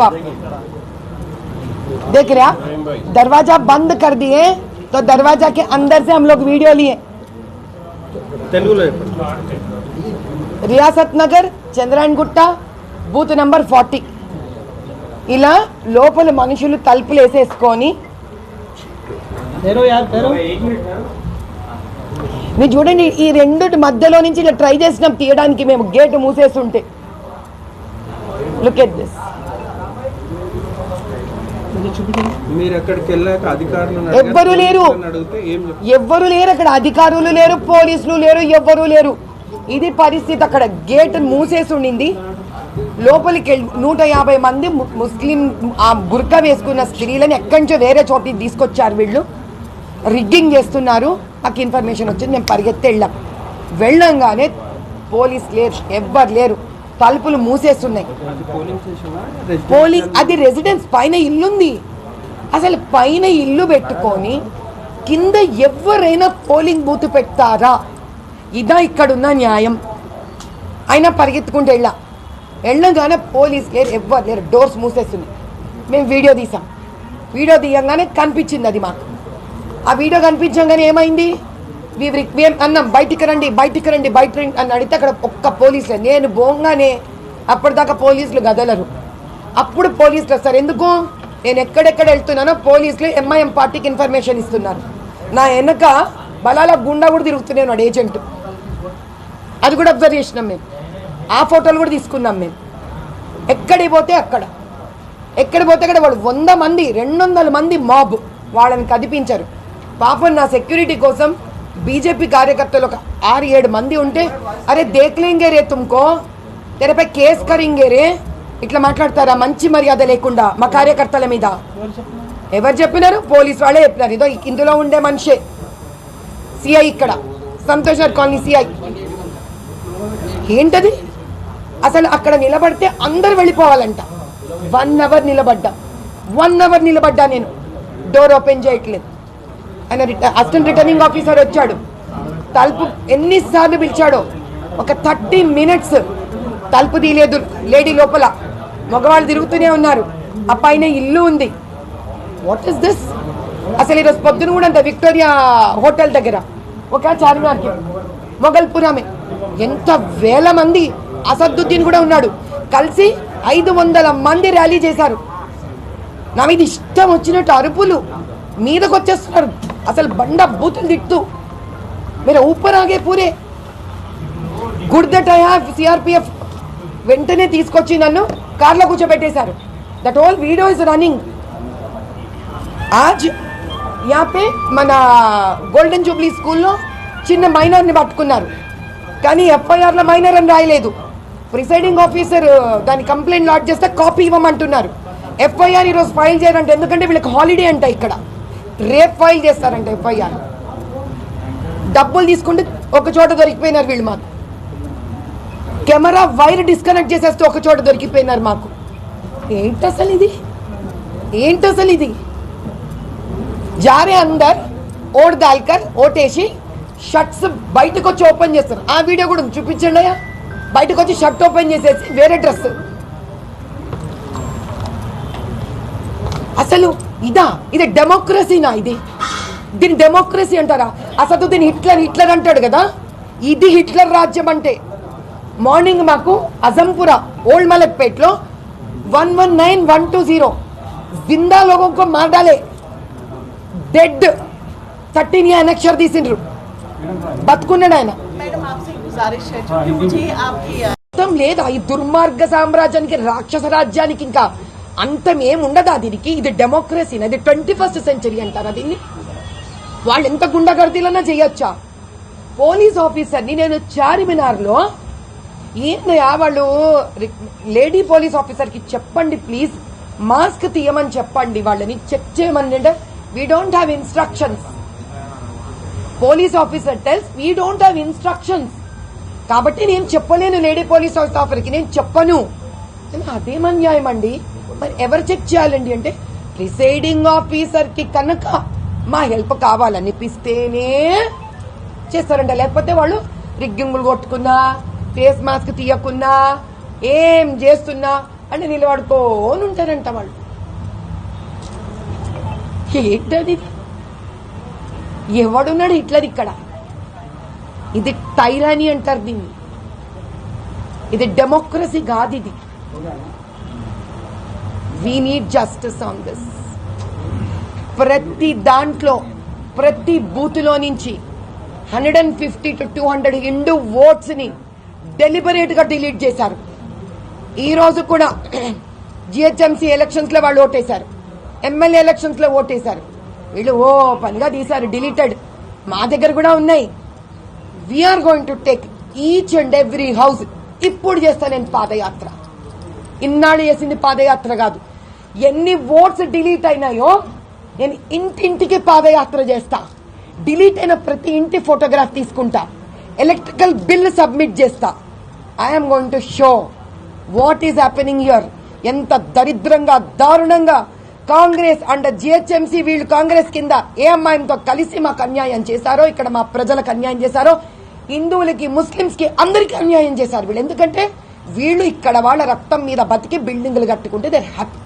देखो आप देख रहे आप दरवाजा बंद कर दिए तो दरवाजा के अंदर से हम लोग वीडियो लिए తెలుగులో చెప్పండి రియాసత్ నగర్ చంద్రాయన్ గుట్ట బూత్ నంబర్ ఫార్టీ ఇలా లోపల మనుషులు తలుపులు వేసేసుకొని మీరు చూడండి ఈ రెండు మధ్యలో నుంచి ఇలా ట్రై చేసినాం తీయడానికి మేము గేట్ మూసేస్తుంటే లుక్ ఎట్ దిస్ మీరు అక్కడికి వెళ్ళాక అధికారులను ఎవ్వరూ లేరు. ఎవ్వరు లేరు అక్కడ అధికారులు లేరు పోలీసులు లేరు ఎవ్వరు లేరు. ఇది పరిస్థితి అక్కడ గేట్ మూసేసి ఉండింది. లోపలికి వెళ్ళి నూట యాభై మంది ముస్లిం ఆ బుర్కా వేసుకున్న స్త్రీలని ఎక్కడి నుంచో వేరే చోటికి తీసుకొచ్చారు వీళ్ళు. రిగ్గింగ్ చేస్తున్నారు. నాకు ఇన్ఫర్మేషన్ వచ్చింది మేము పరిగెత్తి వెళ్ళాం. వెళ్ళంగానే పోలీస్ లేరు ఎవ్వరు లేరు. తలుపులు మూసేస్తున్నాయి. పోలింగ్ అది రెసిడెన్స్ పైన ఇల్లుంది. అసలు పైన ఇల్లు పెట్టుకొని కింద ఎవరైనా పోలింగ్ బూత్ పెడతారా? ఇదా ఇక్కడున్న న్యాయం. అయినా పరిగెత్తుకుంటూ వెళ్ళా వెళ్ళగానే పోలీస్ లేరు ఎవ్వరు లేరు. డోర్స్ మూసేస్తున్నాయి. మేము వీడియో తీసాం. వీడియో తీయంగానే కనిపించింది అది మాకు. ఆ వీడియో కనిపించగానే ఏమైంది? మేము అన్నాం బయటికి రండి బయటికి రండి బయట రండి అని అడిగితే అక్కడ ఒక్క పోలీసులే. నేను బోంగానే అప్పటిదాకా పోలీసులు గదలరు. అప్పుడు పోలీసులు వస్తారు. ఎందుకు? నేను ఎక్కడెక్కడ వెళ్తున్నానో పోలీసులు ఎంఐఎం పార్టీకి ఇన్ఫర్మేషన్ ఇస్తున్నారు. నా వెనక బలాల గుండా కూడా తిరుగుతున్నాను వాడు ఏజెంట్ అది కూడా అబ్జర్వ్ చేసినాం మేము. ఆ ఫోటోలు కూడా తీసుకున్నాం మేము. ఎక్కడికి పోతే అక్కడ. ఎక్కడ పోతే అక్కడ వాడు వంద మంది రెండు వందల మంది మాబ్ వాళ్ళని కదిపించారు. పాపం నా సెక్యూరిటీ కోసం బీజేపీ కార్యకర్తలు ఒక ఆరు ఏడు మంది ఉంటే అరే దేక్లేంగే రే తుమ్కో తెరపై కేస్ కరింగే రే ఇట్లా మాట్లాడతారా? మంచి మర్యాద లేకుండా మా కార్యకర్తల మీద. ఎవరు చెప్పినారు? పోలీస్ వాళ్ళే చెప్పినారు. ఇదో ఇందులో ఉండే మనిషే. సిఐ ఇక్కడ. సంతోష్ నగర్ కాలనీ సిఐ ఏంటది? అసలు అక్కడ నిలబడితే అందరు వెళ్ళిపోవాలంట. వన్ అవర్ నిలబడ్డా. వన్ అవర్ నిలబడ్డా నేను. డోర్ ఓపెన్ చేయట్లేదు. ఆయన అసిస్టెంట్ రిటర్నింగ్ ఆఫీసర్ వచ్చాడు. తలుపు ఎన్నిసార్లు పిలిచాడో. ఒక థర్టీ మినిట్స్ తలుపు తీయలేదు. లేడీ లోపల మగవాళ్ళు తిరుగుతూనే ఉన్నారు. ఆ పైన ఇల్లు ఉంది. వాట్ ఇస్ దిస్ అసలు ఈరోజు పొద్దున కూడా అంత విక్టోరియా హోటల్ దగ్గర. ఒక చార్మినార్కి. మొగల్పురమే. ఎంత వేల మంది అసదుద్దీన్ కూడా ఉన్నాడు. కలిసి ఐదు వందల మంది ర్యాలీ చేశారు. నా మీద ఇష్టం వచ్చినట్టు అరుపులు మీదకొచ్చేస్తున్నారు. అసలు బండ బూతులు తిట్టు. మీరు ఊపర్ ఆగే పూరే. గుర్దటయా సిఆర్పిఎఫ్ వెంటనే తీసుకొచ్చి నన్ను కార్లో కూర్చోబెట్టేశారు. That whole video is running as యాపే మన గోల్డెన్ జూబ్లీ స్కూల్లో చిన్న మైనర్ని పట్టుకున్నారు. కానీ ఎఫ్ఐఆర్లో మైనర్ అని రాయలేదు. ప్రిసైడింగ్ ఆఫీసర్ దాని కంప్లైంట్ లాడ్ చేస్తే కాపీ ఇవ్వమంటున్నారు. ఎఫ్ఐఆర్ ఈరోజు ఫైల్ చేయాలంటే ఎందుకంటే వీళ్ళకి హాలిడే అంట ఇక్కడ. రేప్ ఫైల్ చేస్తారంట ఎఫ్ఐఆర్. డబ్బులు తీసుకుంటే ఒక చోట దొరికిపోయినారు వీళ్ళు మాకు. కెమెరా వైర్ డిస్కనెక్ట్ చేసేస్తే ఒక చోట దొరికిపోయినారు మాకు. ఏంటి అసలు ఇది? ఏంటి అసలు ఇది? జారే అందర్ ఓట్ దాల్కర్ ఓటేసి షర్ట్స్ బయటకు వచ్చి ఓపెన్ చేస్తారు. ఆ వీడియో కూడా ఉంది, చూపించండి అయ్యా. బయటకు వచ్చి షర్ట్ ఓపెన్ చేసేసి వేరే డ్రెస్. అసలు ఇదా ఇది డెమోక్రసీనా ఇది. దీని డెమోక్రసీ అంటారా? అసలు దీని హిట్లర్ హిట్లర్ అంటాడు కదా? ఇది హిట్లర్ రాజ్యం అంటే. మార్నింగ్ మాకు Azampura old మలక్పేట్లో one one nine one two zero జిందా లోగోకు మాడాలే డెడ్ థర్టీన్ ఇయర్ అనక్షర్ తీసిండ్రు. బతుకున్నాడు ఆయన. మొత్తం లేదా? ఈ దుర్మార్గ సామ్రాజ్యానికి రాక్షస రాజ్యానికి ఇంకా అంతం ఏముండదా దీనికి? ఇది డెమోక్రసీ ఇది ట్వంటీ ఫస్ట్ సెంచరీ అంటారా దీన్ని? వాళ్ళు ఎంత గుండగర్దీలన్నా చేయొచ్చా? పోలీస్ ఆఫీసర్ని నేను చార్మినార్లో వాళ్ళు లేడీ పోలీస్ ఆఫీసర్కి చెప్పండి ప్లీజ్. మాస్క్ తీయమని చెప్పండి వాళ్ళని చెక్ చేయమని అంటే we don't have instructions police officer tells we don't have instructions కాబట్టి నేను చెప్పలేను లేడీ పోలీస్ ఆఫీసర్కి నేను చెప్పను. అదేమన్యాయం అండి మరి ఎవరు చెక్ చేయాలండి అంటే ప్రిసైడింగ్ ఆఫీసర్కి కనుక మా హెల్ప్ కావాలనిపిస్తేనే చేస్తారంట. లేకపోతే వాళ్ళు రిగ్గింగులు కొట్టుకున్నా ఫేస్ మాస్క్ తీయకున్నా ఏం చేస్తున్నా అని నిలబడుకోని ఉంటారంట వాళ్ళు. ఏంటది? ఎవడున్నాడు హిట్లర్ ఇక్కడ? ఇది టైరాని అంటారు దీన్ని. ఇది డెమోక్రసీ కాదు ఇది. We need justice on this ప్రతి దాంట్లో ప్రతి బూత్లో నుంచి hundred and fifty to two hundred ఇండు ఓట్స్ని డెలిబరేట్గా డిలీట్ చేశారు. ఈ రోజు కూడా జిహెచ్ఎంసీ ఎలక్షన్స్లో వాళ్ళు ఓటేశారు. ఎమ్మెల్యే ఎలక్షన్స్లో ఓటేశారు. వీళ్ళు ఓ పనిగా తీశారు డిలీటెడ్ మా దగ్గర కూడా ఉన్నాయి. We are going to take each and every house ఇప్పుడు చేస్తా నేను పాదయాత్ర. ఇన్నాళ్ళు చేసింది పాదయాత్ర కాదు. ఎన్ని ఓట్స్ డిలీట్ అయినాయో నేను ఇంటింటికి పాదయాత్ర చేస్తా. డిలీట్ అయిన ప్రతి ఇంటి ఫోటోగ్రాఫ్ తీసుకుంటా. ఎలక్ట్రికల్ బిల్ సబ్మిట్ చేస్తా. I'm going to show what is happening your ఎంత దరిద్రంగా దారుణంగా కాంగ్రెస్ అండ్ జిహెచ్ఎంసీ వీళ్ళు కాంగ్రెస్ కింద ఏ అమ్మాయితో కలిసి మాకు అన్యాయం చేశారో ఇక్కడ మా ప్రజలకు అన్యాయం చేశారో హిందువులకి ముస్లింస్కి అందరికీ అన్యాయం చేశారు వీళ్ళు. ఎందుకంటే వీళ్ళు ఇక్కడ వాళ్ళ రక్తం మీద బతికి బిల్డింగ్లు కట్టుకుంటే దే హ్యాపీ